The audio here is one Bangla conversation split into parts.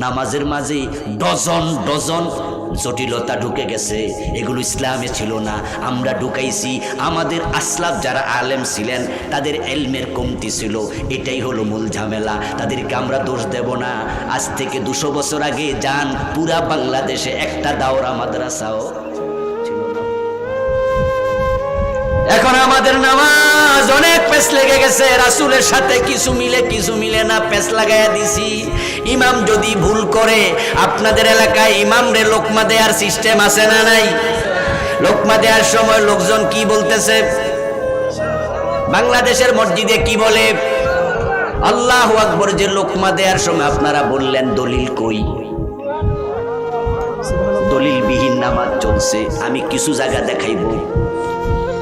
নামাজের মাঝে ডজন ডজন জটিলতা ঢুকে গেছে। এগুলো ইসলামে ছিল না। আমরা ঢুকাইছি। আমাদের আসলাফ যারা আলেম ছিলেন, তাদের এলমের কমতি ছিল। এটাই হলো মূল ঝামেলা। তাদেরকে আমরা দোষ দেব না। আজ থেকে দুশো বছর আগে যান, পুরা বাংলাদেশে একটা দাওরা মাদ্রাসাও ছিল না। এখন আমাদের নামাজ অনেক পেস লেগে গেছে, রাসুলের সাথে কিছু মিলে কিছু মিলে না, পেস লাগাইয়া দিছি। ইমাম যদি ভুল করে, আপনাদের এলাকায় ইমাম রে লোকমা দেওয়ার সিস্টেম আছে না নাই? লোকমা দেওয়ার সময় লোকজন কি বলতেছে? বাংলাদেশের মসজিদে কি বলে? আল্লাহ আকবর, যে লোকমা দেওয়ার সময় আপনারা বললেন, দলিল কই? দলিলবিহীন নামাজ চলছে, আমি কিছু জায়গা দেখাইব।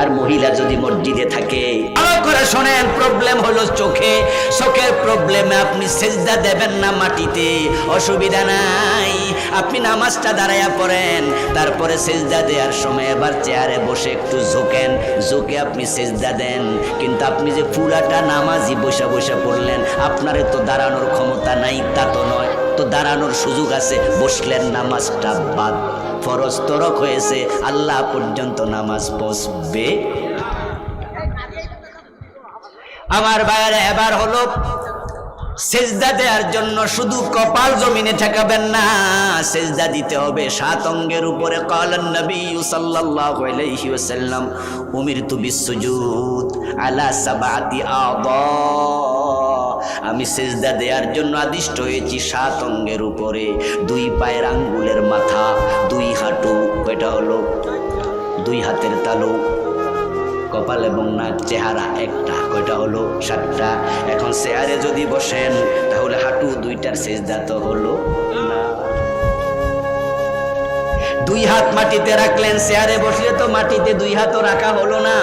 আর মহিলা যদি মসজিদে থাকে। ভালো করে শোনেন প্রবলেম হলো চোখে। চোখের প্রবলেমে আপনি সেজদা দেবেন না মাটিতে। অসুবিধা নাই। আপনি নামাজটা দাঁড়াইয়া পড়েন। তারপরে সেজদা দেওয়ার সময় এবার চেয়ারে বসে একটু ঝোঁকেন। ঝুঁকে আপনি সেজদা দেন। কিন্তু আপনি যে পুরাটা নামাজই বসে বসে পড়লেন, আপনার তো দাঁড়ানোর ক্ষমতা নাই, তা তো নয়। তো দাঁড়ানোর সুযোগ আছে, বসলেন, নামাজটা বাদ। ফরজ তরক হয়েছে, আল্লাহ পর্যন্ত নামাজ পৌঁছবে আমার বাইরে এবার হলো সেজদা দেওয়ার জন্য শুধু কপাল জমিনে ঠেকাবেন না, সেজদা দিতে হবে সাত অঙ্গের উপরে, কলান নবী সাল্লাল্লাহু আলাইহি ওয়াসাল্লাম, উমিরতু বিসসুজুদ আলা সাবাতি আদা। আমি সেজদা দেওয়ার জন্য আদিষ্ট হয়েছি সাত অঙ্গের উপরে। দুই পায়ের আঙ্গুলের মাথা, দুই হাঁটু, এটা হলো দুই হাতের তালু, কপাল এবং নাক, চেহারা একটা কয়টা হলো সাতটা। এখন চেয়ারে যদি বসেন, তাহলে হাঁটু দুইটার সেজদা তো হলো দুই হাত মাটিতে রাখলেন, চেয়ারে বসলে তো মাটিতে দুই হাতও রাখা হলো না।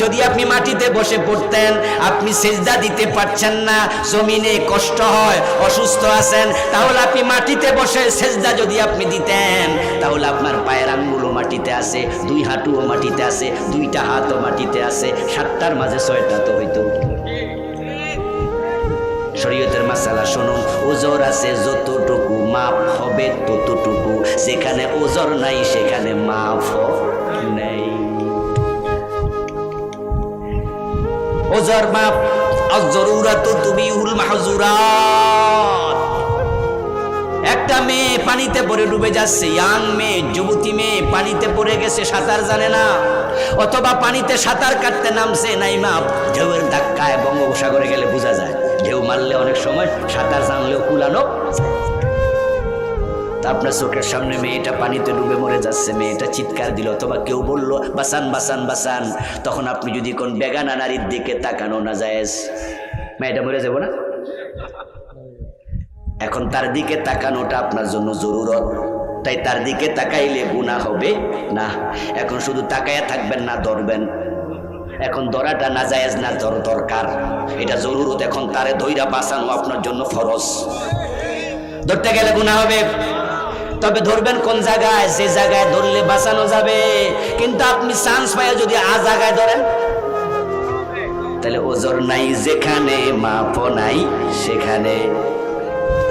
যদি আপনি মাটিতে বসে পড়তেন, আপনি সেজদা দিতে পারছেন না, জমিনে কষ্ট হয়, অসুস্থ আছেন, তাহলে আপনি মাটিতে বসে সেজদা যদি আপনি দিতেন, তাহলে আপনার পায়ের আঙ্গুলও মাটিতে আছে, দুই হাঁটুও মাটিতে আছে, দুইটা হাতও মাটিতে আছে, সাতটার মাঝে ছয়টা তো হইতো শরীয়তের মাসালা শুনুন ওজর আছে যতটুকু, মাপ হবে ততটুকু, যেখানে ওজর নাই সেখানে মাপ নেই ওজর মাপ তুমি উল মাহজুরাত। একটা মেয়ে পানিতে পড়ে ডুবে যাচ্ছে, ইয়াং মেয়ে, যুবতী মেয়ে পানিতে পড়ে গেছে, সাঁতার জানে না। অথবা পানিতে সাঁতার কাটতে নামছে নাই নাইমা, ঢেউয়ের ধাক্কায় বঙ্গোপসাগরে গেলে বোঝা যায়, ঢেউ মারলে অনেক সময় সাঁতার জানলেও কুলানো তা আপনার চোখের সামনে মেয়েটা পানিতে ডুবে মরে যাচ্ছে, মেয়েটা চিৎকার দিল, অথবা কেউ বলল, বাসান বাসান বাসান। তখন আপনি যদি কোন বেগানা নারীর দিকে তাকানো না যায় মেয়েটা মরে যাব না? এখন তার দিকে তাকানোটা আপনার জন্য জরুরত। তাই তার দিকে তাকাইলে গুণা হবে না। এখন শুধু তাকাইয়া থাকবেন না, ধরবেন। এখন ধরাটা না জায়েজ, না ধর দরকার। এটা জরুরত। এখন তারে দইরা বাঁচানো আপনার জন্য ফরজ। ধরতে গেলে গুণা হবে। তবে ধরবেন কোন জায়গায়? যে জায়গায় ধরলে বাঁচানো যাবে। কিন্তু আপনি চান্স পাইয়া যদি আ জায়গায় ধরেন, তাহলে ওজোর নাই, যেখানে মাপ নাই, সেখানে।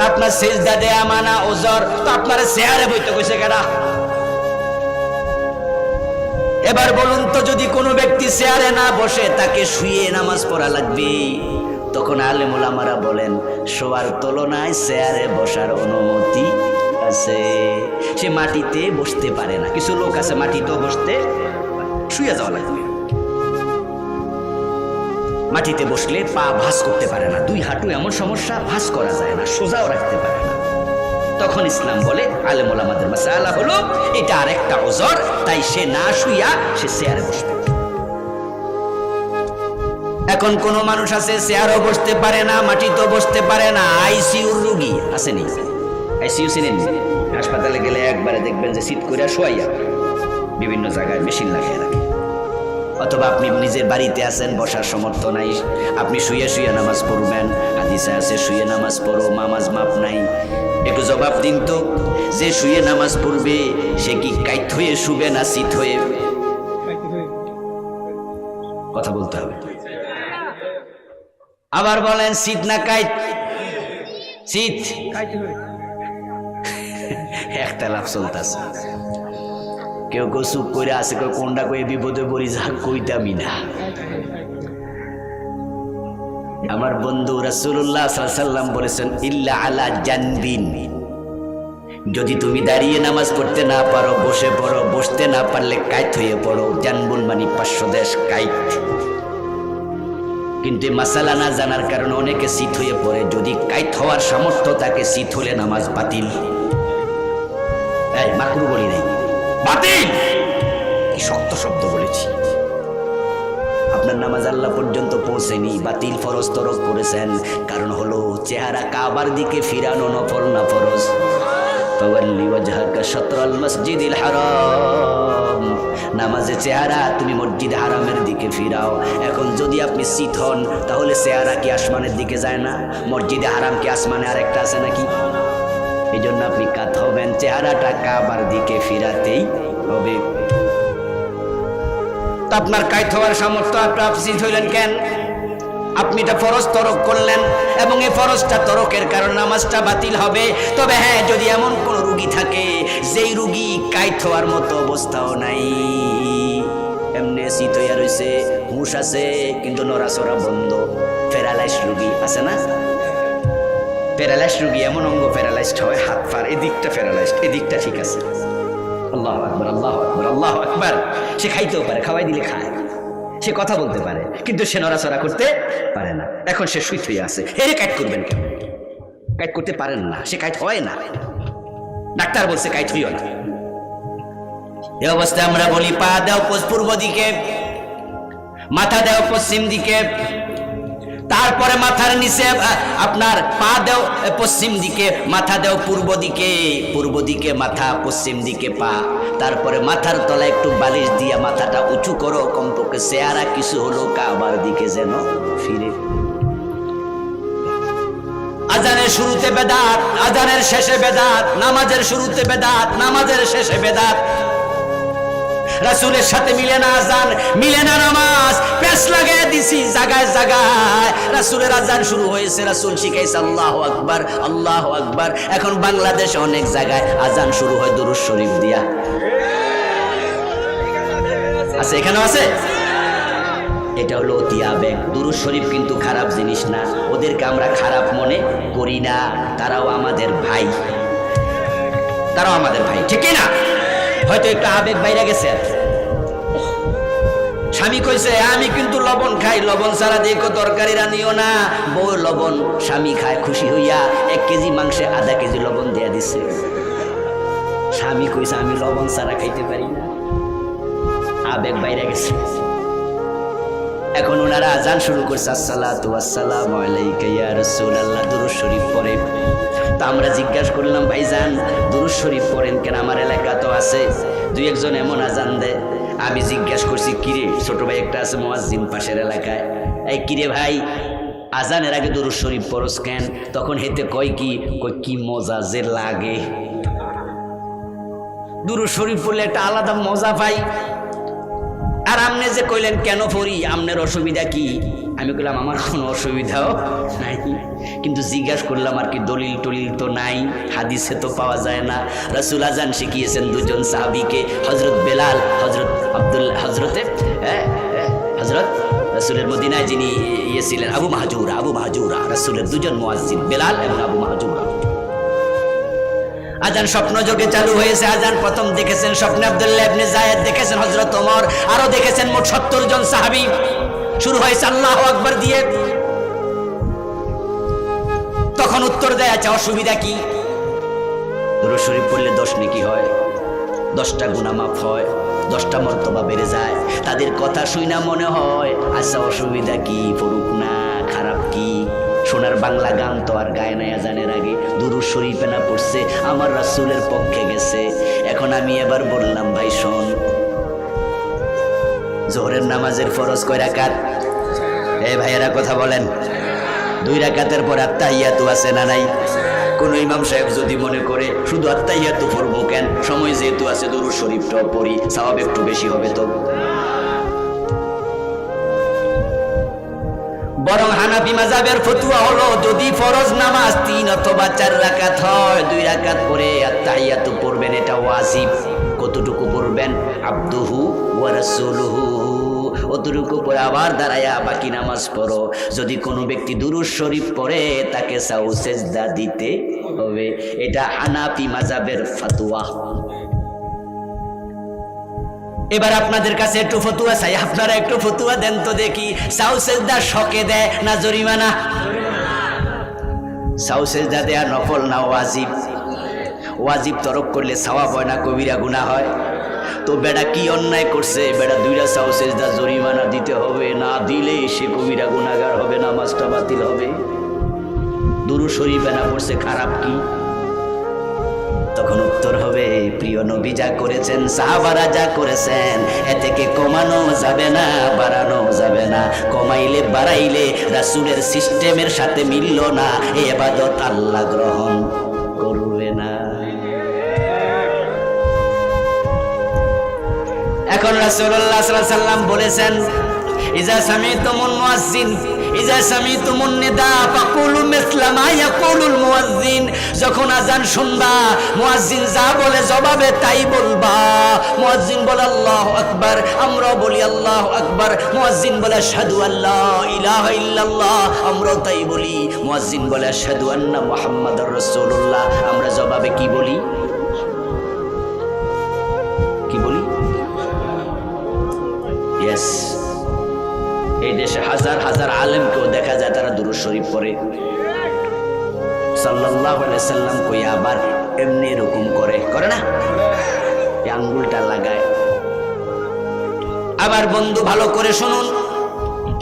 আপনার সেজদা দেয়া মানা ওজর, তো আপনার চেয়ারে বইতে কইছে কেনা এবার বলুন তো, যদি কোনো ব্যক্তি চেয়ারে না বসে, তাকে শুয়ে নামাজ পড়া লাগবে। তখন আলেমুল আমারা বলেন, শোয়ার তুলনায় চেয়ারে বসার অনুমতি আছে। সে মাটিতে বসতে পারে না। কিছু লোক আছে মাটিতেও বসতে। শুয়ে যাওয়া লাগবে। মাটিতে বসলে পা ভাস করতে পারে না। দুই হাঁটু এমন সমস্যা ভাস করা যায় না, সোজাও রাখতে পারে না। তখন ইসলাম বলে আলেমুল আমাদের মাসালা হলো, এটা আরেকটা ওজর, তাই সে না শুইয়া সে চেয়ারে বসবে। এখন কোন মানুষ আছে, চেয়ারও বসতে পারে না, মাটিতেও বসতে পারে না, আইসিউর রুগী আসেনি আইসিইউ চিনেন হাসপাতালে গেলে একবারে দেখবেন যে সিট করে শোয়াইয়া বিভিন্ন জায়গায় মেশিন লাগিয়ে রাখে। অথবা আপনি নিজের বাড়িতে আছেন, বসার সমর্থ নাই, আপনি শুয়ে শুয়ে নামাজ পড়বেন, হাদিসে আছে শুয়ে নামাজ পড়ো নামাজ মাপ নাই। একটু জবাব দিন তো, যে শুয়ে নামাজ পড়বে, সে কি কাইত হয়ে শুবে না শীত হয়ে? কথা বলতে হবে। আবার বলেন, শীত না কাইত? শীত। একটা লাভ চলতেছে। কেউ কেউ চুপ করে আছে, কেউ কোনটা কয়ে বিপদে পড়ি, যা কইতামই না। আমার বন্ধু রাসূলুল্লাহ সাল্লাম বলেছেন, ইল্লা আলা জানবিন। যদি তুমি দাঁড়িয়ে নামাজ পড়তে না পারো, বসে পড়ো, বসতে না পারলে কাইত হয়ে পড়ো। জানবুন মানে পাঁচশো দেশ কাইত। কিন্তু মাসালা না জানার কারণে অনেকে শীত হয়ে পড়ে। যদি কাইত হওয়ার সামর্থ্য তাকে শীত হলে নামাজ বাতিল। এই মাকরু বলি নাই। বাতিল! কি শক্ত শব্দ বলেছি। আপনার নামাজ আল্লাহ পর্যন্ত পৌঁছেনি বাতিল ফরজ তরক করেছেন কারণ হলো চেহারা কাবার দিকে ফিরানো নফল না ফরজ। নামাজে চেহারা তুমি মসজিদ হারামের দিকে ফিরাও। এখন যদি আপনি শীত হন তাহলে চেহারা কি আসমানের দিকে যায় না? মসজিদে হারাম কি আসমানে আরেকটা আছে নাকি? এই জন্য আপনি কাত হবেন। চেহারাটা কাবার দিকে ফিরাতেই হবে। আপনার কাইত হওয়ার সামর্থ্য আপনি আপসিত হইলেন কেন? আপনি এটা ফরজ তরক করলেন এবং এই ফরজটা তরকের কারণে নামাজটা বাতিল হবে। তবে হ্যাঁ যদি এমন কোন রুগী থাকে, যেই রুগী কাইত হওয়ার মতো অবস্থাও নাই। এমনি শীত হইয়া রয়েছে হুঁশ আছে, কিন্তু নড়াচড়া বন্ধ। প্যারালাইস রুগী আছে না? প্যারালাইস রুগী এমন অঙ্গ প্যারালাইজড হয়, হাত পার এদিকটা প্যারালাইজড, এদিকটা ঠিক আছে। আল্লাহ আকবর আল্লাহ আকবর আল্লাহ আকবর। সে খাইতেও পারে, খাওয়াই দিলে খায়। সে কথা বলতে পারে, কিন্তু সে নড়াচড়া করতে পারে না। এখন সে সুইট হয়ে আছে হেরে কাইট করবেন কেন কাইট করতে পারেন না, সে কাইট হয় না। ডাক্তার বলছে কাইট হইও না। এ অবস্থায় আমরা বলি, পা দেও পূর্ব দিকে, মাথা দেও পশ্চিম দিকে তারপরে মাথার নিচে আপনার পা দেও পশ্চিম দিকে, মাথা দেও পূর্ব দিকে পূর্ব দিকে মাথা, পশ্চিম দিকে পা। তারপরে মাথার তলায় একটু বালিশ দিয়া মাথাটা উঁচু করো, কমপক্ষে চেহারা কিছু হলো কাবার দিকে যেন ফিরে। আজানের শুরুতে বেদাত, আজানের শেষে বেদাত, নামাজের শুরুতে বেদাত, নামাজের শেষে বেদাত রাসুলের সাথে মিলে না আজান, মিলে না নামাজ। পেশ লাগাই দিছি জায়গায় জায়গায় রাসুলের আজান শুরু হয়েছে, রাসুল শিখাইছে, আল্লাহ আকবার আল্লাহ আকবার। এখন বাংলাদেশে অনেক জায়গায় আজান শুরু হয় দুরুজ শরীফ দিয়া। আছে, এখানেও আছে? এটা হলো অতি আবেগ দুরুজ শরীফ কিন্তু খারাপ জিনিস না। ওদেরকে আমরা খারাপ মনে করি না। তারাও আমাদের ভাই। তারাও আমাদের ভাই, ঠিক না? হয়তো একটু আবেগ বাইরে গেছে। স্বামী কইছে, আমি কিন্তু লবণ খাই, লবণ ছাড়া দেখো তরকারি রানিও না। বউ লবণ, স্বামী খায় খুশি হইয়া এক কেজি মাংসে আধা কেজি লবণ দেয়া দিছে। স্বামী কইছে, আমি লবণ ছাড়া খাইতে পারি না। আবেগ বাইরে গেছে। এখন ওনারা আজান শুরু করছে, আসসালাতু আসসালামু আলাইকা ইয়া রাসূলুল্লাহ। দুরূদ শরীফ পড়ে। তা আমরা জিজ্ঞাসা করলাম, ভাইজান, দুরূদ শরীফ পড়েন কেন? আমার এলাকা তো আছে। দুই একজন এমন আজান দেয়। আমি জিজ্ঞাসা করছি, কিরে, ছোট ভাই একটা আছে মুয়াজ্জিন পাশের এলাকায়? এই কিরে ভাই, আজানের আগে দুরূদ শরীফ পড়স কেন? তখন হেতে কয় কি? কয়, কি মজা যে লাগে। দুরূদ শরীফ পড়লে একটা আলাদা মজা পাই। আপনি যে কইলেন, কেন পড়ি আপনার অসুবিধা কি? আমি কইলাম, আমার কোনো অসুবিধাও নাই। কিন্তু জিজ্ঞাসা করলাম, আর কি দলিল টলিল তো নাই? হাদিসে তো পাওয়া যায় না। রাসুল আজান শিখিয়েছেন দুজন সাহাবিকে হজরত বেলাল হজরত আব্দুল হজরতে হজরত রাসুলের মদিনায় যিনি ইয়ে ছিলেন, আবু মাহাজুরা আবু মাহাজুরা, রাসুলের দুজন মোয়াজিন বেলাল এবং আবু মাহাজুরা। আজান স্বপ্ন যোগে চালু হয়েছে। আজান প্রথম দেখেছেন স্বপ্নে আব্দুল্লাহ ইবনে জায়েদ দেখেছেন হযরত ওমর, আরও দেখেছেন মোট 70 জন সাহাবী। শুরু হয়েছে আল্লাহু আকবার দিয়ে। তখন উত্তর দেয় আচ্ছা অসুবিধা কি? শরীফ পড়লে দশ নেকি হয়? দশটা গুনাহ মাফ হয়, দশটা মর্তবা বেড়ে যায়। তাদের কথা শুই না মনে হয়। আচ্ছা অসুবিধা কি? পড়ুক না। বাংলা গান তো আর গায় নাই আজানের আগে। দুরুদ শরীফে না পড়ছে, আমার রাসূলের পক্ষে গেছে। এখন আমি এবার বললাম, ভাই, শোন। জোহরের নামাজের ফরজ কয় রাকাত? এ ভাইয়েরা, কথা বলেন। দুই রাকাতের পর আত্মাহিয়াতু আছে না নাই? কোন ইমাম সাহেব যদি মনে করে, শুধু আত্মাহিয়াতু পড়ব কেন? সময় যেহেতু আছে, দুরুদ শরীফটাও পড়ি সওয়াব একটু বেশি হবে তো। বরং হানাফি মাজাবের ফতুয়া হলো, যদি ফরজ নামাজ তিন অথবা চার রাকাত হয়, দুই রাকাত পরে আত্মাহিয়াতু পড়বেন, এটা ওয়াজিব। কতটুকু পড়বেন? আব্দুহু ওয়া রাসূলুহু। অতটুকু পরে আবার দাঁড়ায়া বাকি নামাজ পড়ো। যদি কোনো ব্যক্তি দুরুদ শরীফ পড়ে, তাকে সাউ সেজদা দিতে হবে। এটা হানাফি মাজাবের ফতুয়া। এবার আপনাদের কাছে একটু ফতুয়া চাই। আপনারা একটু ফতুয়া দেন তো দেখি। সাউ সেজদা শকে দেয় না জরিমানা? সাউ সেজদা দেয়া নফল না ওয়াজিব। ওয়াজিব তরক করলে সাওয়াব হয় না কবিরা গুনাহ হয়। তো বেড়া কি অন্যায় করছে? বেড়া দুইটা সাউ সেজদা জরিমানা দিতে হবে। না দিলে সে কবিরা গুনাহগার হবে না মাছটা বাতিল হবে। দুরু শরীফে না পড়ছে, খারাপ কি? তখন উত্তর হবে, প্রিয় নবী যা করেছেন, সাহাবারা যা করেছেন, এ থেকে কমানো যাবে না, বাড়ানো যাবে না। কমাইলে বাড়াইলে রাসুলের সিস্টেমের সাথে মিলল না, এ এবাদত আল্লাহ গ্রহণ করবে না। এখন আলাইহি সাল্লাম বলেছেন ইজা সামিতুমুন মুয়াজ্জিন ইজা সামিতুমুন নিদা ফাকুলু মিসলা মা ইয়াকুলুল মুয়াজ্জিন। যখন আজান শুনবা, মুয়াজ্জিন যা বলে জবাবে তাই বলবা। মুয়াজ্জিন বলে আল্লাহু আকবার, আমরাও বলি আল্লাহু আকবার। মুয়াজ্জিন বলে আশহাদু আল্লা ইলাহা ইল্লাল্লাহ, আমরাও তাই বলি। মুয়াজ্জিন বলে আশহাদু আন্না মুহাম্মাদুর রাসূলুল্লাহ, আমরা জবাবে কি বলি? কি বলি? ইয়েস এই দেশে হাজার হাজার আলেমকেও দেখা যায় তারা দুরু শরীফ পরে সাল্লাম কই আবার এমনি এরকম করে। করে না? আঙ্গুলটা লাগায়। আবার বন্ধু ভালো করে শুনুন।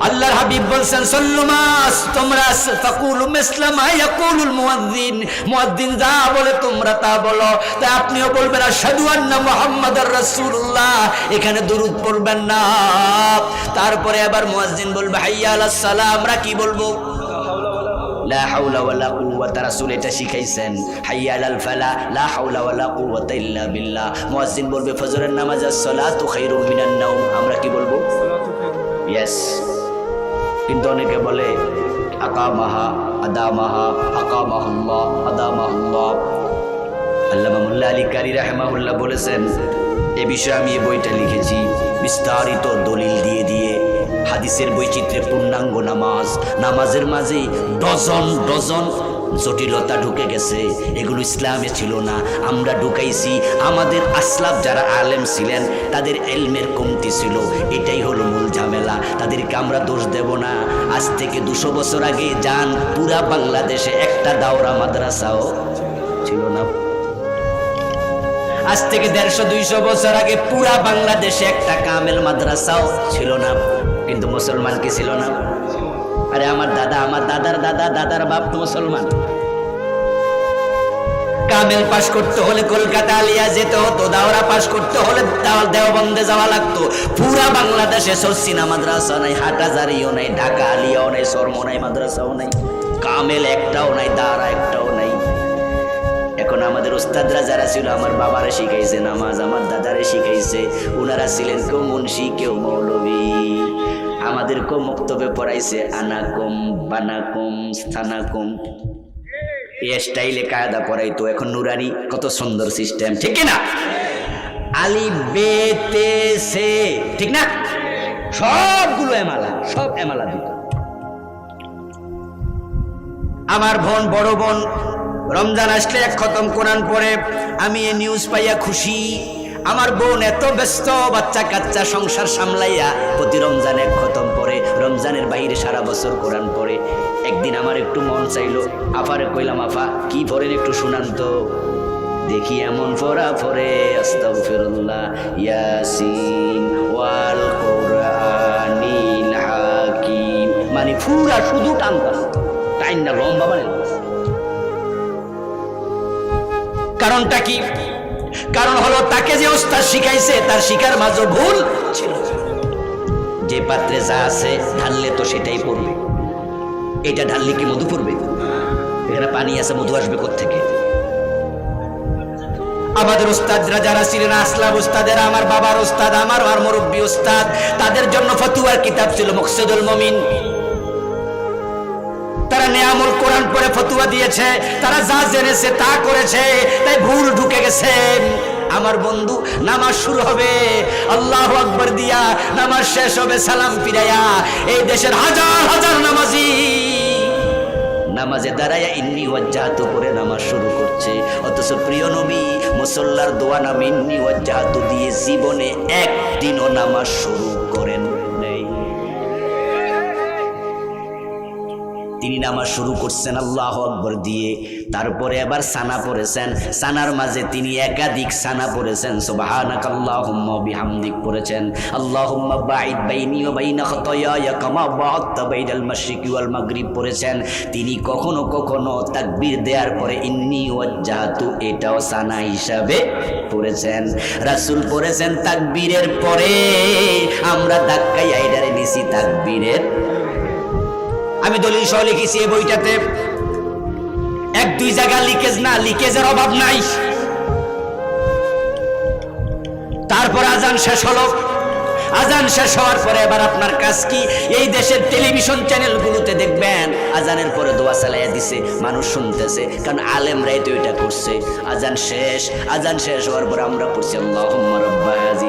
আল্লাহর হাবিব বলছেন সল্লুমাস তোমরা ফাকুলু মিসলামা ইয়াকুলুল মুয়াজ্জিন মুয়াজ্জিন যা বলে তোমরা তা বলো। তা আপনিও বলবেন আশহাদু আন্না মুহাম্মাদার রাসূলুল্লাহ। এখানে দরুদ পড়বেন না। তারপরে আবার মুয়াজ্জিন বলবে হাইয়া আলাস সালাম। আমরা কি বলব? লা হাওলা ওয়ালা কুওয়াতা রাসূল এটা শিখাইছেন। হাইয়া আলাল ফালা লা হাওলা ওয়ালা কুওয়াতা ইল্লা বিল্লাহ। মুয়াজ্জিন বলবে ফজরের নামাজ আস-সালাতু খায়রুম মিনান নাওম। আমরা কি বলব? ইয়েস কিন্তু অনেকে বলে, আকামাহা, আদামাহা, আকামাহুল্লাহ, আদামাহুল্লাহ। আল্লামা মুল্লা আলী কারি রাহমাহুল্লাহ বলেছেন, এ বিষয়ে আমি এই বইটা লিখেছি বিস্তারিত দলিল দিয়ে দিয়ে। হাদিসের বৈচিত্র্যে পূর্ণাঙ্গ নামাজ। নামাজের মাঝে ডজন ডজন জটিলতা ঢুকে গেছে। এগুলো ইসলামে ছিল না। আমরা ঢুকাইছি। আমাদের আসলাফ যারা আলেম ছিলেন, তাদের এলমের কমতি ছিল। এটাই হলো মূল ঝামেলা। তাদেরকে আমরা দোষ দেব না। আজ থেকে দুশো বছর আগে যান পুরা বাংলাদেশে একটা দাওরা মাদ্রাসাও ছিল না। আজ থেকে দেড়শো, দুইশো বছর আগে পুরা বাংলাদেশে একটা কামেল মাদ্রাসাও ছিল না। কিন্তু মুসলমান কি ছিল না? আরে আমার দাদা, আমার দাদার দাদা, দাদার বাপ তো মুসলমান। কামেল পাশ করতে হলে কলকাতা আলিয়া যেতে হতো, দাওরা পাশ করতে হলে দাও- দেওবন্দে যাওয়া লাগতো। পুরা বাংলাদেশে সরসিনা মাদ্রাসা নাই হাটাজারিও নাই, ঢাকা আলিয়াও নাই সরম নাই, মাদ্রাসাও নাই, কামেল একটাও নাই দাঁড়া একটাও নাই। এখন আমাদের ওস্তাদরা যারা ছিল, আমার বাবারে শিখাইছে, নামাজ আমার দাদারে শিখাইছে ওনারা ছিলেন কেউ মুন্সি, কেউ মৌলবী। আমাদেরকেও মক্তবে পড়াইছে আনাকুম বানাকুম স্থানাকুম এই স্টাইলে কায়দা পড়াইতো এখন নুরানি কত সুন্দর সিস্টেম, ঠিক না আলি বেতে সে, ঠিক না? সবগুলো এমালা, সব এমালা দিত। আমার বোন, বড় বোন, রমজান আসলে এক খতম কোরআন পড়ে, আমি এ নিউজ পাইয়া খুশি। আমার বোন এত ব্যস্ত বাচ্চা কাচ্চা সংসার সামলাইয়া প্রতি রমজান এক খতম রমজানের বাইরে সারা বছর কোরআন পড়ে। একদিন আমার একটু মন চাইলো আফারে কইলাম, আফা, কি পড়েন একটু শুনান তো। দেখি এমন ফোরা ফরে মানে পুরা শুধু টানতাম টাইম না লম্বা মানে কারণটা কি? কারণ হলো তাকে যে ওস্তাদ শিখাইছে, তার শিকার মাঝে ভুল ছিল। যে পাত্রে যা আছে ঢাললে তো সেটাই পড়বে। এটা ঢাললে কি মধু পড়বে? এখানে পানি আছে, মধু আসবে থেকে আমাদের ওস্তাদরা যারা ছিলেন, আসলাম আমার বাবার ওস্তাদ আমার আর মুরব্বী ওস্তাদ তাদের জন্য ফতুয়ার কিতাব ছিল মকসুদুল মমিন। তারা নেয়ামুল কোরআন পড়ে ফতুয়া দিয়েছে, তারা যা জেনেছে তা করেছে, তাই ভুল ঢুকে গেছে। আমার বন্ধু, নামাজ শুরু হবে। আল্লাহ আকবর দিয়া নামাজ শেষ হবে, সালাম ফিরাইয়া এই দেশের হাজার হাজার নামাজি। নামাজে দাঁড়াইয়া ইন্নি ওয়াজ্জাহাতু করে নামাজ শুরু করছে। অথচ প্রিয় নবী, মুসল্লার দোয়া নাম ইন্নি ওয়াজ্জাহাতু দিয়ে জীবনে একদিনও নামাজ শুরু করেন তিনি নামাজ শুরু করছেন, আল্লাহ আকবর দিয়ে। তারপরে আবার সানা পড়েছেন। সানার মাঝে তিনি একাধিক সানা পড়েছেন। সুবহানাক আল্লাহুম্মা বিহামদিক পড়েছেন। আল্লাহুম্মা বাঈদ বাইনি বাইনা কামা মাগরিব পড়েছেন। তিনি কখনো কখনো তাকবীর দেওয়ার পরে ইন্নি ওয়াজ্জাহাতু এটাও সানা হিসাবে পড়েছেন। রাসূল পড়েছেন তাকবীরের পরে। আমরা ধাক্কাই আইডারে নিছি তাকবীরের আমি দলিল সহ লিখেছি এই বইটাতে। এক, দুই জায়গা লিকেজ না, লিকেজের অভাব নাই। তারপর আজান শেষ হলো। আজান শেষ হওয়ার পরে এবার আপনার কাজ কি? এই দেশের টেলিভিশন চ্যানেলগুলোতে দেখবেন, আজানের পরে দোয়া চালাইয়া দিছে, মানুষ শুনতেছে, কারণ আলেমরাই তো এটা করছে। আজান শেষ আজান শেষ হওয়ার পর আমরা পড়ছি, আল্লাহুম্মা রাব্বা হাযিহি দাওয়াতি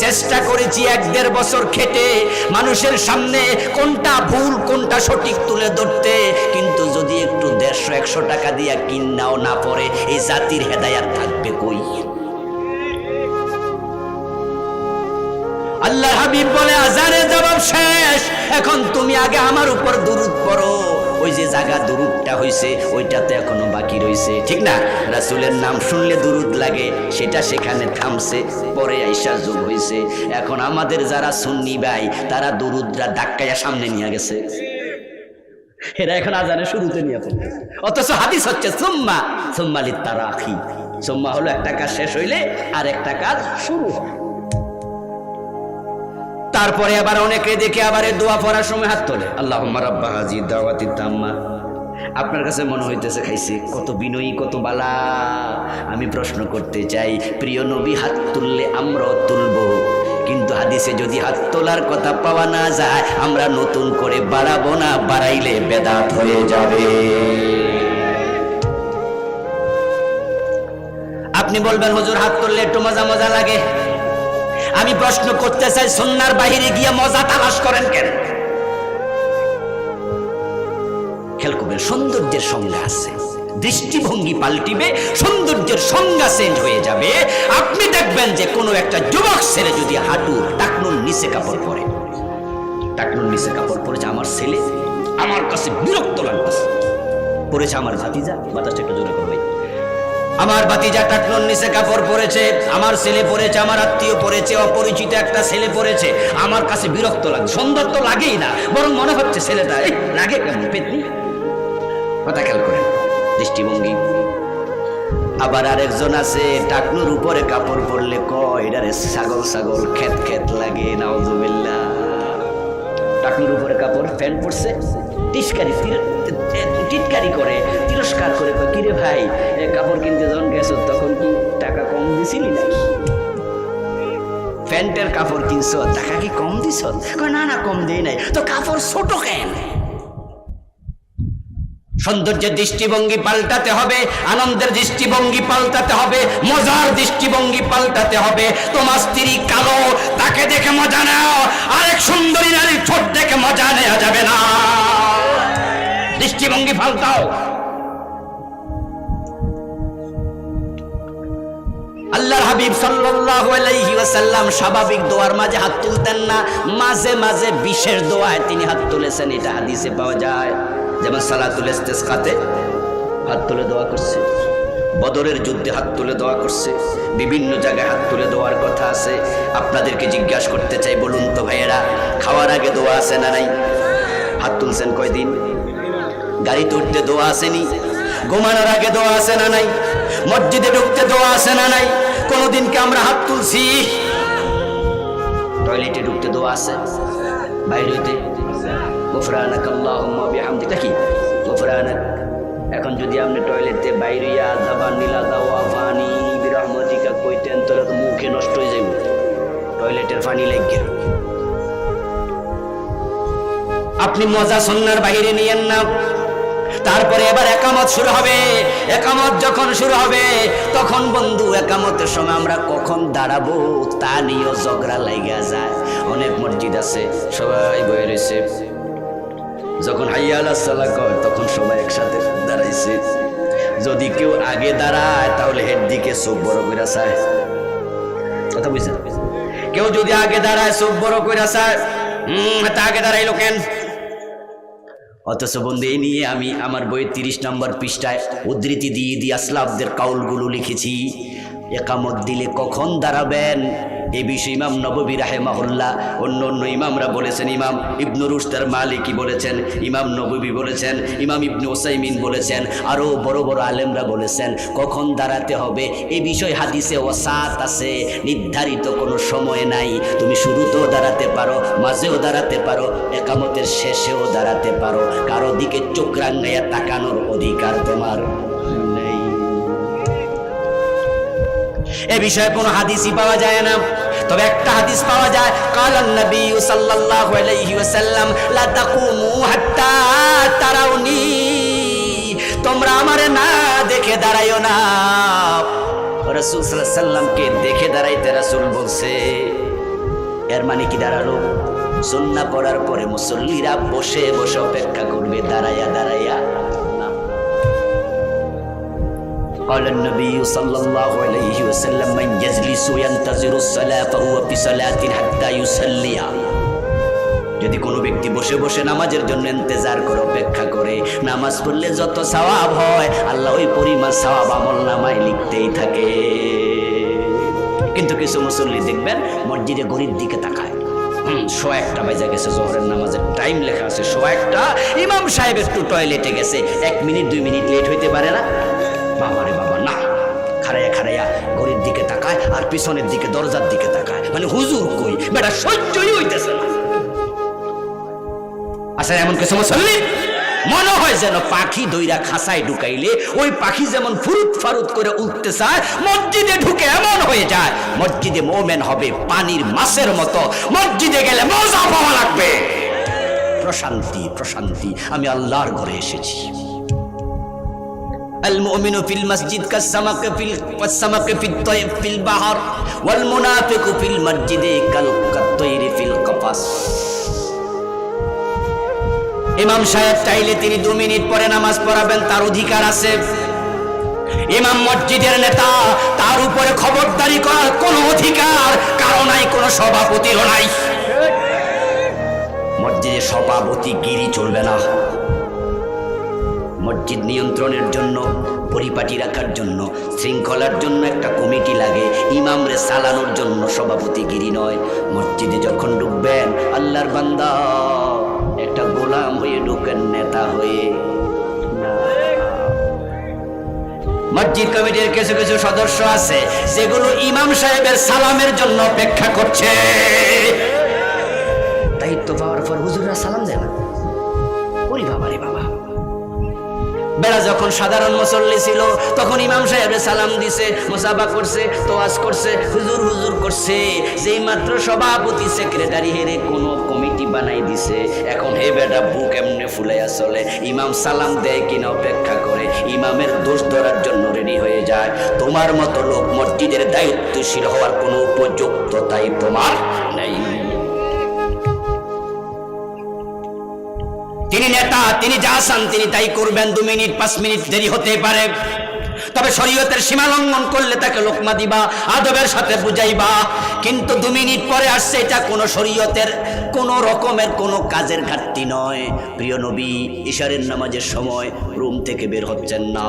চেষ্টা করেছি এক দেড় বছর খেটে মানুষের সামনে কোনটা ভুল, কোনটা সঠিক তুলে ধরতে। কিন্তু যদি একটু দেড়শো, একশো টাকা দিয়া কিন্নাও না পড়ে এই জাতির হেদায়াত থাকবে কই? আল্লাহ হাবিব বলে, আজানের জবাব শেষ। এখন তুমি আগে আমার উপর দুরুদ পড়ো। ওই যে জায়গা দুরুদটা হইছে, ওইটাতে এখনও বাকি রইছে। ঠিক না? রাসূলের নাম শুনলে দুরুদ লাগে, সেটা সেখানে থামছে, পরে আইসা যোগ হইছে। এখন আমাদের যারা সুন্নি ভাই, তারা দুরুদরা ধাক্কাইয়া সামনে নিয়ে গেছে। এরা এখন আজানের শুরুতে নিয়ে পড়বে অথচ হাদিস হচ্ছে, সুম্মা সুম্মালিত তারা আখি সুম্মা হলো একটা কাজ শেষ হইলে আর একটা কাজ শুরু হয়। তারপরে আবার অনেকে দেখে আবার দোয়া পড়ার সময় হাত তোলে। আল্লাহ রাব্বা হাজি দাওয়াতি তাম্মা। আপনার কাছে মনে হইতেছে, খাইছি, কত বিনয়ী, কত বালা। আমি প্রশ্ন করতে চাই, প্রিয় নবী, হাত তুললে আমরাও তুলব। কিন্তু হাদিসে যদি হাত তোলার কথা পাওয়া না যায়, আমরা নতুন করে বাড়াবো না, বাড়াইলে বেদাত হয়ে যাবে। আপনি বলবেন, হুজুর, হাত তুললে একটু মজা মজা লাগে। আমি প্রশ্ন করতে চাই সন্ন্যার বাহিরে গিয়ে মজা তালাশ করেন কেন? খেয়াল করবেন সৌন্দর্যের সংজ্ঞা আছে। দৃষ্টিভঙ্গি পাল্টিবে, সৌন্দর্যের সংজ্ঞা চেঞ্জ হয়ে যাবে। আপনি দেখবেন যে কোনো একটা যুবক ছেলে যদি হাঁটু টাকনুর নিচে কাপড় পরে। টাকনুর নিচে কাপড় পরেছে আমার ছেলে, আমার কাছে বিরক্ত লাগতেছে। পরেছে আমার ভাতিজা, বাতাসটা একটু জোরে করবে আমার বাতিজা টাকনোর নিচে কাপড় পরেছে, আমার ছেলে পরেছে, আমার আত্মীয় পরেছে, অপরিচিত একটা ছেলে পরেছে। আমার কাছে বিরক্ত লাগে, সুন্দর তো লাগেই না, বরং মনে হচ্ছে ছেলেটা লাগে কেমন পেতনি? কথা খেয়াল করেন, দৃষ্টিভঙ্গি। আবার আরেকজন আছে টাকনুর উপরে কাপড় পরলে কয়, এটারে ছাগল ছাগল খেত খেত লাগে, নাউজুবিল্লাহ। টাকনুর উপরে কাপড়, প্যান্ট পরছে? টিসকারি টিটকারি করে, তিরস্কার করে কিরে ভাই কাপড় কিনতে যখন গেছো, তখন কি টাকা কম দিছিলি নাকি? প্যান্টের কাপড় কিনছ, টাকা কি কম দিছ? না না, কম দেই নাই। তো কাপড় ছোট কেন? সৌন্দর্যের দৃষ্টিভঙ্গি পাল্টাতে হবে, আনন্দের দৃষ্টিভঙ্গি পাল্টাতে হবে, মজার দৃষ্টিভঙ্গি পাল্টাতে হবে। তোমার স্ত্রী কালো, তাকে দেখে মজা নেওয়া আরেক সুন্দরী নারীর ঠোঁট দেখে মজা নেওয়া যাবে না। দৃষ্টিভঙ্গি পাল্টাও আল্লাহ হাবিব ওয়াসাল্লাম স্বাভাবিক দোয়ার মাঝে হাত তুলতেন না। মাঝে মাঝে বিশেষ দোয়ায় তিনি হাত তুলেছেন, এটা হাদিসে পাওয়া যায়। যেমন সালাতুল ইস্তিসকাতে হাত তুলে দোয়া করছে, বদরের যুদ্ধে হাত তুলে দেওয়া করছে, বিভিন্ন জায়গায় হাত তুলে দেওয়ার কথা আছে। আপনাদেরকে জিজ্ঞাসা করতে চাই, বলুন তো ভাইয়েরা, খাওয়ার আগে দোয়া আছে না নাই? হাত তুলছেন কয়দিন? গাড়িতে উঠতে দোয়া আসেনি। ঘুমানোর আগে দোয়া আছে না নাই? মসজিদে ঢুকতে দোয়া আছে না নাই? কোনোদিনকে আমরা হাত তুলছি? টয়লেটে ঢুকতে দোয়া আছে। বাইরে হইতে, গোফরানাক আল্লাহুম্মা বিহামদিকা কি? গোফরানাক, এখন যদি আপনি টয়লেটে বাইরিয়া দাবা নীলা দাওয়া পানি বিরহমতিকা কইতেন তাহলে তো মুখে নষ্ট হয়ে যাবে টয়লেটের পানি লেগে আপনি মজা সন্ন্যার বাইরে নিয়েন না। তারপরে এবার একামত শুরু হবে। একামত যখন শুরু হবে, তখন বন্ধু, একামতের সময় আমরা কখন দাঁড়াবো তা নিয়েও ঝগড়া লাইগা যায়। অনেক মসজিদ আছে, সবাই বয়ে রয়েছে। যখন হাইয়া আল্লাহ সাল্লাহ কয় তখন সবাই একসাথে দাঁড়াইছে। যদি কেউ আগে দাঁড়ায়, তাহলে হেড দিকে চোখ বড় করে চায়। কথা বুঝছেন? কেউ যদি আগে দাঁড়ায়, চোখ বড় করে চায় হম তা আগে দাঁড়াইলো কেন? অথচ বন্ধু এই নিয়ে আমি আমার বইয়ের তিরিশ নম্বর পৃষ্ঠায় উদ্ধৃতি দিয়ে দিয়ে আসলাফদের কাউলগুলো লিখেছি। একামত দিলে কখন দাঁড়াবেন? এই বিষয়ে ইমাম নববী রাহেমাহুল্লাহ, অন্য অন্য ইমামরা বলেছেন, ইমাম ইবনু রুশদার মালিকি বলেছেন, ইমাম নববী বলেছেন, ইমাম ইবনু ওসাইমিন বলেছেন আরও বড় বড় আলেমরা বলেছেন, কখন দাঁড়াতে হবে? এ বিষয় হাদিসে ওসাত আছে, নির্ধারিত কোনো সময় নাই। তুমি শুরুতেও দাঁড়াতে পারো, মাঝেও দাঁড়াতে পারো, একামতের শেষেও দাঁড়াতে পারো। কারও দিকে চোখ রাঙ্গাইয়া তাকানোর অধিকার তোমার। এ বিষয়ে কোনো হাদিসই পাওয়া যায় না। তবে একটা হাদিস পাওয়া যায়, কালান নবী সাল্লাল্লাহু আলাইহি ওয়াসাল্লাম, লা তাকুমু হাত্তা তারাউনি। তোমরা আমারে না দেখে দাঁড়াইও না। রাসূল সাল্লাল্লাহু দেখে দাঁড়াইতে রাসূল বলছে, এর মানে কি দাঁড়াল? সুন্নাহ পড়ার পরে মুসল্লিরা বসে বসে অপেক্ষা করবে, দাঁড়াইয়া দাঁড়াইয়া। قال النبي صلى الله عليه وسلم من يجلس ينتظر الصلاة فهو في صلاة حتى يصليها যদি কোনো ব্যক্তি বসে বসে নামাজের জন্য ইন্তজার করে অপেক্ষা করে নামাজ পড়লে যত সওয়াব হয় আল্লাহ ওই পরিমাণ সওয়াব আমল নামায় লিখতেই থাকে কিন্তু কিছু মুসল্লি দেখবেন মসজিদে গরিব দিকে তাকায় হুম, শো একটা বাজে গেছে জোহরের নামাজের টাইম লেখা আছে শো একটা ইমাম সাহেব একটু টয়লেটে গেছে এক মিনিট দুই মিনিট লেট হইতে পারে না বাবা রে বাবা না খারাইয়া খারাইয়া ঘড়ির দিকে তাকায় আর পিছনের দিকে, দরজার দিকে তাকায়। মানে হুজুর কই? বেটা সহ্যই হইতেছে না। আচ্ছা এমন কিছু মুসল্লি? মনে হয় যেন পাখি দইরা খাসায় ঢুকাইলে ওই পাখি যেমন ফুরুত ফারুত করে উঠতে চায়, মসজিদে ঢুকে এমন হয়ে যায়, মসজিদে মোমেন হবে পানির মাছের মতো। মসজিদে গেলে মজা পাওয়া লাগবে। প্রশান্তি প্রশান্তি, আমি আল্লাহর ঘরে এসেছি। المؤمن في المسجد كالسمك في والسمك في الطير في البحر والمنافق في المسجد كال- كالطير في القفص ইমাম সাহেব চাইলে তিনি দু মিনিট পরে নামাজ পড়াবেন তার অধিকার আছে ইমাম মসজিদের নেতা তার উপরে খবরদারি করার কোনো অধিকার কারো নাই কোনো সভাপতিরও নাই মসজিদে সভাপতি গিরি চলবে না মসজিদ নিয়ন্ত্রণের জন্য, পরিপাটি রাখার জন্য, শৃঙ্খলার জন্য একটা কমিটি লাগে, ইমামরে চালানোর জন্য সভাপতি সভাপতিগিরি নয় মসজিদে যখন ঢুকবেন, আল্লাহর বান্দা, একটা গোলাম হয়ে ঢুকেন, নেতা হয়ে। মসজিদ কমিটির কিছু কিছু সদস্য আছে, যেগুলো ইমাম সাহেবের সালামের জন্য অপেক্ষা করছে বেড়া যখন সাধারণ মুসল্লি ছিল, তখন ইমাম সাহেবের সালাম দিছে, মোসাফা করছে, তোয়াজ করছে, হুজুর হুজুর করছে। যেই মাত্র সভাপতি, সেক্রেটারি হেরে কোনো কমিটি বানাই দিছে। এখন হে বেটা, বুক এমনি ফুলাইয়া চলে। ইমাম সালাম দেয় কিনা অপেক্ষা করে। ইমামের দোষ ধরার জন্য রেডি হয়ে যায়। তোমার মতো লোক মসজিদের দায়িত্বশীল হওয়ার কোনো উপযুক্ততাই তোমার নেই। তিনি নেতা, তিনি যা চান তিনি তাই করবেন। দু মিনিট, পাঁচ মিনিট দেরি হতে পারে। তবে শরীয়তের সীমা লঙ্ঘন করলে তাকে লোকমা দিবা, আদবের সাথে বুঝাইবা। কিন্তু দু মিনিট পরে আসছে, এটা কোনো শরীয়তের কোনো রকমের কোনো কাজের ঘাটতি নয়। প্রিয় নবী, ইশারের নামাজের সময় রুম থেকে বের হচ্ছেন না।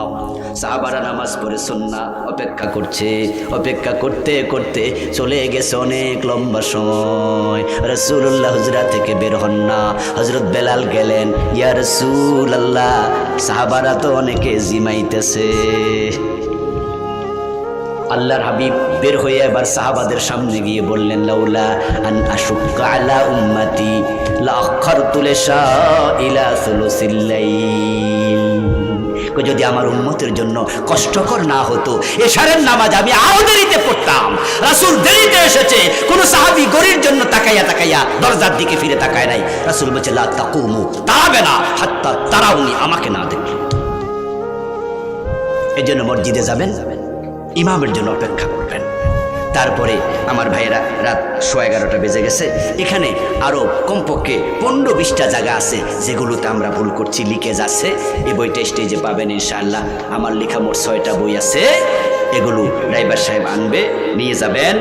সাহাবারা নামাজ পড়ে সন্না অপেক্ষা করছে। অপেক্ষা করতে করতে চলে গেছে অনেক লম্বা সময়। রসুল্লাহ হুজরা থেকে বের হন না। হজরত বেলাল গেলেন, ইয়া রসুল আল্লাহ সাহাবারা তো অনেকে জিমাইতেছে। আল্লাহর হাবিব বের হয়ে এবার সাহাবাদের সামনে গিয়ে বললেন, লাউলা আন আলা উম্মতি, লা আখারতু লিশা ইলা সুলুসিল যদি আমার উম্মতের জন্য কষ্টকর না হতো, এশারের নামাজ আমি আরও দেরিতে পড়তাম। রাসুল দেরিতে এসেছে, কোন সাহাবী গরির জন্য তাকাইয়া তাকাইয়া দরজার দিকে ফিরে তাকায় নাই। রাসূল বলছে, লা তাকুমু তারাবে না হাত্তা তারাউনি, আমাকে না দেখলে। এই জন্য মসজিদে যাবেন যাবেন? ইমামের জন্য অপেক্ষা করবেন। তারপরে আমার ভাইয়েরা রাত সোয়া এগারোটা বেজে গেছে। এখানে আরও কমপক্ষে পনেরো বিশটা জায়গা আছে যেগুলোতে আমরা ভুল করছি লিকেজ আছে এই বইটা স্টেজে পাবেন ইনশাআল্লাহ। আমার লেখা মোট ছয়টা বই আছে। এগুলো ড্রাইভার সাহেব আনবে, নিয়ে যাবেন।